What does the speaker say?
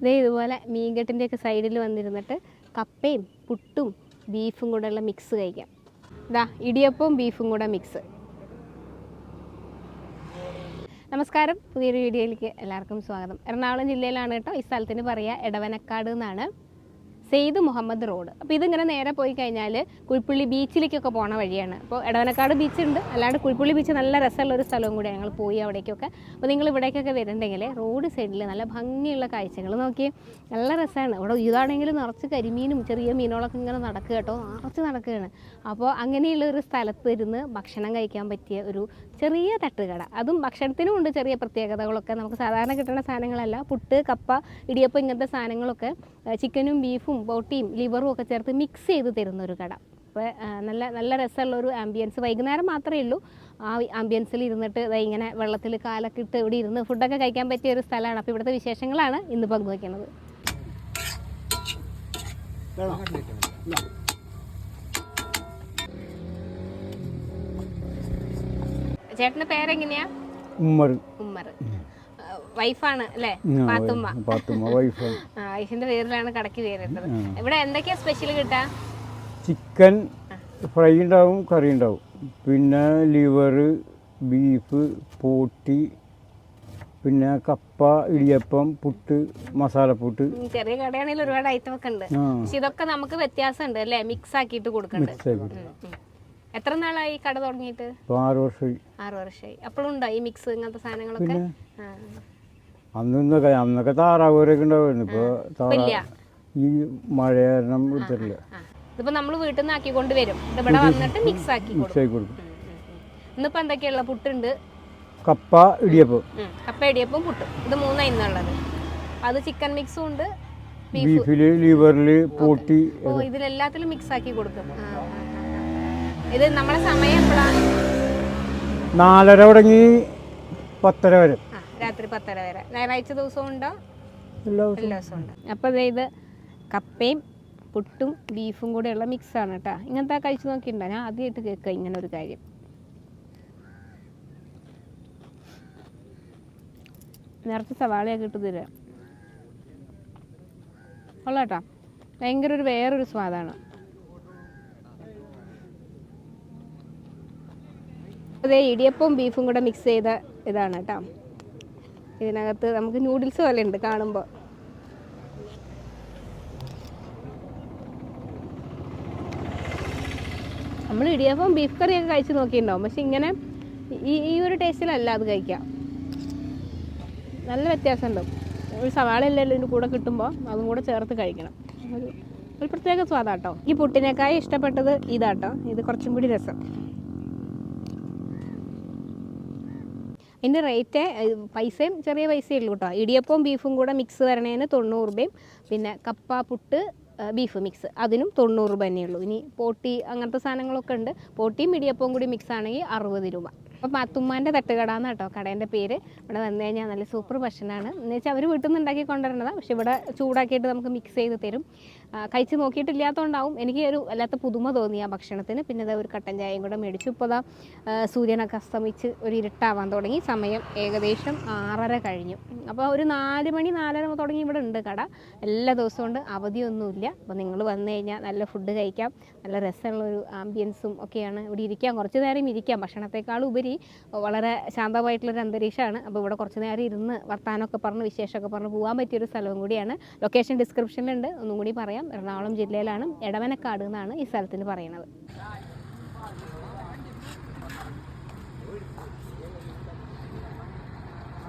ഇതേ ഇതുപോലെ മീൻകെട്ടിന്റെയൊക്കെ സൈഡിൽ വന്നിരുന്നിട്ട് കപ്പയും പുട്ടും ബീഫും കൂടെയുള്ള മിക്സ് കഴിക്കാം. ഇതാ ഇടിയപ്പവും ബീഫും കൂടെ മിക്സ്. നമസ്കാരം പുതിയൊരു വീഡിയോയിലേക്ക് എല്ലാവർക്കും സ്വാഗതം. എറണാകുളം ജില്ലയിലാണ് കേട്ടോ ഈ സ്ഥലത്തിന് പറയുക എടവനക്കാട് എന്നാണ്. സെയ്ദ് മുഹമ്മദ് റോഡ്. അപ്പോൾ ഇതിങ്ങനെ നേരെ പോയി കഴിഞ്ഞാൽ കുഴിപ്പുള്ളി ബീച്ചിലേക്കൊക്കെ പോണ വഴിയാണ്. അപ്പോൾ എടവനക്കാട് ബീച്ച് ഉണ്ട് അല്ലാണ്ട് കുഴിപ്പുള്ളി ബീച്ച് നല്ല രസമുള്ള ഒരു സ്ഥലവും കൂടിയാണ് ഞങ്ങൾ പോയി അവിടേക്കൊക്കെ. അപ്പോൾ നിങ്ങൾ ഇവിടേക്കൊക്കെ വരുന്നുണ്ടെങ്കിൽ റോഡ് സൈഡിൽ നല്ല ഭംഗിയുള്ള കാഴ്ചകൾ നോക്കി നല്ല രസമാണ് ഇവിടെ ഇതാണെങ്കിൽ നിറച്ച് കരിമീനും ചെറിയ മീനുകളൊക്കെ ഇങ്ങനെ നടക്കുക കേട്ടോ. നിറച്ച് നടക്കുകയാണ് അപ്പോൾ അങ്ങനെയുള്ള ഒരു സ്ഥലത്ത് ഇരുന്ന് ഭക്ഷണം കഴിക്കാൻ പറ്റിയ ഒരു ചെറിയ തട്ടുകട. അതും ഭക്ഷണത്തിനും ഉണ്ട് ചെറിയ പ്രത്യേകതകളൊക്കെ. നമുക്ക് സാധാരണ കിട്ടുന്ന സാധനങ്ങളല്ല. പുട്ട് കപ്പ ഇടിയപ്പം ഇങ്ങനത്തെ സാധനങ്ങളൊക്കെ ചിക്കനും ബീഫും ബോട്ടിയും ലിവറും ഒക്കെ ചേർത്ത് മിക്സ് ചെയ്ത് തരുന്ന ഒരു കട അപ്പോൾ നല്ല നല്ല രസമുള്ള ഒരു ആംബിയൻസ് വൈകുന്നേരം മാത്രമേ ഉള്ളൂ. ആ ആംബിയൻസിൽ ഇരുന്നിട്ട് ഇങ്ങനെ വെള്ളത്തിൽ കാലൊക്കെ ഇട്ട് ഇവിടെ ഇരുന്ന് ഫുഡൊക്കെ കഴിക്കാൻ പറ്റിയ ഒരു സ്ഥലമാണ്. അപ്പോൾ ഇവിടുത്തെ വിശേഷങ്ങളാണ് ഇന്ന് പങ്കുവയ്ക്കുന്നത് ചേട്ടന്റെ പേരെങ്ങനെയാ? ഉമ്മർ. ഉമ്മർ. വൈഫാണ് അല്ലേ? പാത്തുമ്മ. പാത്തുമ്മ വൈഫ്. വൈഫിന്റെ പേരിലാണ് കടക്ക് പേരിട്ടത് ഇവിടെ എന്തൊക്കെയാ സ്പെഷ്യൽ കിട്ടാ? ചിക്കൻ ഫ്രൈ ഉണ്ടാവും കറി ഉണ്ടാവും. പിന്നെ ലിവർ ബീഫ് പോട്ടി പിന്നെ കപ്പ ഇടിയപ്പം പുട്ട് മസാലപ്പുട്ട്. ചെറിയ കടയാണെങ്കിൽ ഒരുപാട് ഐറ്റം ഒക്കെ ഉണ്ട്. പക്ഷെ ഇതൊക്കെ നമുക്ക് വ്യത്യാസമുണ്ട് അല്ലേ? മിക്സ് ആക്കിയിട്ട് കൊടുക്കണ്ട്. എത്ര നാളായി കട തുടങ്ങിയിട്ട്? ആറ് വർഷമായി. ആറു വർഷമായി. അപ്പോഴും ഉണ്ടോ ഈ മിക്സ് ഇങ്ങനത്തെ സാധനങ്ങളൊക്കെ? പിന്നെ ആ. അന്ന് ഇന്നൊക്കെ അന്നൊക്കെ താറാവൂരൊക്കെ ഉണ്ടാവുമായിരുന്നു ഇപ്പോൾ താറാ. ഈ മഴ കാരണം എടുത്തിട്ടില്ല ഇതിപ്പോ നമ്മൾ വീട്ടിൽ നിന്ന് ആക്കിക്കൊണ്ട് വരും ഇവിടെ വന്നിട്ട് മിക്സ് ആക്കി മിക്സ് ആക്കി കൊടുക്കും. ഇന്നിപ്പോ എന്തൊക്കെയുള്ള പുട്ടുണ്ട്? കപ്പ ഇടിയപ്പം. കപ്പ ഇടിയപ്പം പുട്ടും. ഇത് മൂന്നാ ഇന്നുള്ളത്. അത് ചിക്കൻ മിക്സും ഉണ്ട്. ബീഫ്. ലിവറിൽ പോട്ടി ഓ ഇതിലെല്ലാത്തിലും മിക്സ് ആക്കി കൊടുക്കും. ഇത് നമ്മളെ സമയം എപ്പോഴാണ് നാലര തുടങ്ങി പത്തര വരെ. രാത്രി പത്തര വരെ. ഞായറാഴ്ച ദിവസവും ഉണ്ടോ? എല്ലാ ദിവസവും. ഉണ്ട്. അപ്പോൾ ഇത് കപ്പയും പുട്ടും ബീഫും കൂടെയുള്ള മിക്സാണ് കേട്ടോ ഇങ്ങനത്തെ കഴിച്ചു നോക്കിയിട്ടുണ്ടോ ഞാൻ ആദ്യമായിട്ട് കേൾക്കുക ഇങ്ങനെ ഒരു കാര്യം. നേരത്തെ സവാളയൊക്കെ ഇട്ട് തരിക കൊള്ളാം കേട്ടോ ഭയങ്കര ഒരു വേറൊരു സ്വാദാണ്. അതേ ഇടിയപ്പവും ബീഫും കൂടെ മിക്സ് ചെയ്ത ഇതാണ് കേട്ടോ ഇതിനകത്ത് നമുക്ക് നൂഡിൽസ് പോലെ ഉണ്ട് കാണുമ്പോൾ നമ്മൾ ഇടിയപ്പം ബീഫ് കറിയൊക്കെ കഴിച്ച് നോക്കിയിട്ടുണ്ടാവും. പക്ഷെ ഇങ്ങനെ ഈ ഈ ഒരു ടേസ്റ്റിലല്ല അത് കഴിക്കാം. നല്ല വ്യത്യാസമുണ്ട്. ഒരു സവാള എല്ലാം ഇതിന്റെ കൂടെ കിട്ടുമ്പോൾ അതും കൂടെ ചേർത്ത് കഴിക്കണം. ഒരു ഒരു പ്രത്യേക സ്വാദാട്ടോ. ഈ പുട്ടിനേക്കായി ഇഷ്ടപ്പെട്ടത് ഇതാട്ടോ. ഇത് കുറച്ചും കൂടി രസം. ഇതിന്റെ റേറ്റ് പൈസയും ചെറിയ പൈസയേ ഉള്ളൂ കേട്ടോ. ഇടിയപ്പവും ബീഫും കൂടെ മിക്സ് വരണേന് തൊണ്ണൂറ് രൂപയും പിന്നെ കപ്പ പുട്ട് ബീഫ് മിക്സ് അതിനും തൊണ്ണൂറ് രൂപ തന്നെയുള്ളൂ ഇനി പോട്ടി അങ്ങനത്തെ സാധനങ്ങളൊക്കെ ഉണ്ട്. പോട്ടിയും ഇടിയപ്പവും കൂടി മിക്സ് ആണെങ്കിൽ അറുപത് രൂപ. അപ്പോൾ പാത്തുമ്മാന്റെ തട്ടുകട എന്ന് കേട്ടോ കടേന്റെ പേര്. ഇവിടെ വന്നു കഴിഞ്ഞാൽ നല്ല സൂപ്പർ ഭക്ഷണമാണ് എന്ന് വെച്ചാൽ അവർ വീട്ടിൽ നിന്ന് ഉണ്ടാക്കി കൊണ്ടുവരണതാണ് പക്ഷേ ഇവിടെ ചൂടാക്കിയിട്ട് നമുക്ക് മിക്സ് ചെയ്ത് തരും. കഴിച്ച് നോക്കിയിട്ടില്ലാത്തതുകൊണ്ടാവും എനിക്ക് ഒരു വല്ലാത്ത പുതുമ തോന്നി ആ ഭക്ഷണത്തിന്. പിന്നെ ഇതാ ഒരു കട്ടൻ ചായയും കൂടെ മേടിച്ചു. ഇപ്പോൾ അതാ സൂര്യനൊക്കെ അസ്തമിച്ച് ഒരു ഇരുട്ടാവാൻ തുടങ്ങി. സമയം ഏകദേശം ആറര കഴിഞ്ഞു. അപ്പോൾ ഒരു നാല് മണി നാലര തുടങ്ങി ഇവിടെ ഉണ്ട് കട. എല്ലാ ദിവസവും ഉണ്ട്. അവധിയൊന്നുമില്ല. അപ്പോൾ നിങ്ങൾ വന്നു കഴിഞ്ഞാൽ നല്ല ഫുഡ് കഴിക്കാം. നല്ല രസമുള്ള ഒരു ആംബിയൻസും ഒക്കെയാണ്. ഇവിടെ ഇരിക്കാം. കുറച്ച് നേരം ഇരിക്കാം. ഭക്ഷണത്തെക്കാൾ ഉപരി വളരെ ശാന്തമായിട്ടുള്ളൊരു അന്തരീക്ഷമാണ്. അപ്പോൾ ഇവിടെ കുറച്ച് നേരം ഇരുന്ന് വർത്താനമൊക്കെ പറഞ്ഞ് വിശേഷമൊക്കെ പറഞ്ഞ് പോകാൻ പറ്റിയൊരു സ്ഥലവും കൂടിയാണ്. ലൊക്കേഷൻ ഡിസ്ക്രിപ്ഷനിലുണ്ട് ഒന്നും കൂടി പറയാം. എറണാകുളം ജില്ലയിലാണ് എടവനക്കാട് എന്നാണ് ഈ സ്ഥലത്തിന് പറയുന്നത്.